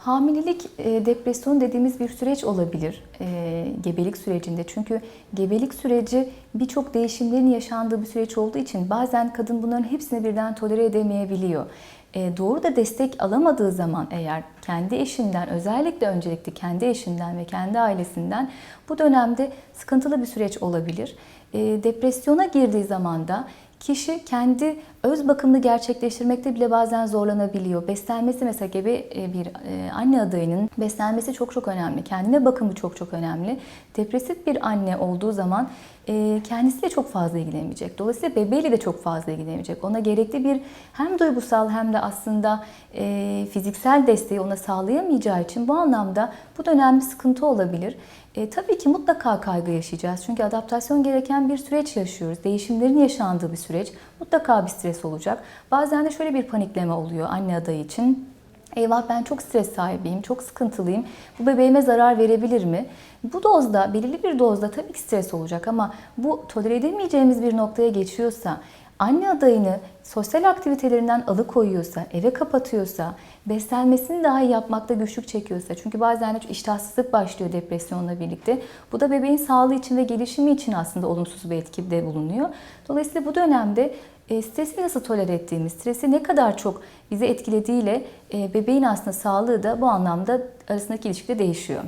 Hamilelik e, depresyon dediğimiz bir süreç olabilir e, gebelik sürecinde. Çünkü gebelik süreci birçok değişimlerin yaşandığı bir süreç olduğu için bazen kadın bunların hepsini birden tolere edemeyebiliyor. E, doğru da destek alamadığı zaman eğer kendi eşinden özellikle öncelikle kendi eşinden ve kendi ailesinden bu dönemde sıkıntılı bir süreç olabilir. E, depresyona girdiği zaman da Kişi kendi öz bakımını gerçekleştirmekte bile bazen zorlanabiliyor. Beslenmesi mesela gebe e, bir e, anne adayının beslenmesi çok çok önemli. Kendine bakımı çok çok önemli. Depresif bir anne olduğu zaman e, kendisi de çok fazla ilgilenemeyecek. Dolayısıyla bebeğiyle de çok fazla ilgilenemeyecek. Ona gerekli bir hem duygusal hem de aslında fiziksel desteği ona sağlayamayacağı için bu anlamda bu dönem bir sıkıntı olabilir. E, tabii ki mutlaka kaygı yaşayacağız. Çünkü adaptasyon gereken bir süreç yaşıyoruz. Değişimlerin yaşandığı bir süreç. Mutlaka bir stres olacak. Bazen de şöyle bir panikleme oluyor anne adayı için. Eyvah ben çok stres sahibiyim, çok sıkıntılıyım. Bu bebeğime zarar verebilir mi? Bu dozda, belirli bir dozda tabii ki stres olacak ama bu tolere edemeyeceğimiz bir noktaya geçiyorsa, anne adayını sosyal aktivitelerinden alıkoyuyorsa, eve kapatıyorsa, beslenmesini dahi yapmakta güçlük çekiyorsa, çünkü bazen iştahsızlık başlıyor depresyonla birlikte. Bu da bebeğin sağlığı için ve gelişimi için aslında olumsuz bir etkide bulunuyor. Dolayısıyla bu dönemde e, stresi nasıl tolere ettiğimiz, stresi ne kadar çok bizi etkilediğiyle e, bebeğin aslında sağlığı da bu anlamda arasındaki ilişkide değişiyor.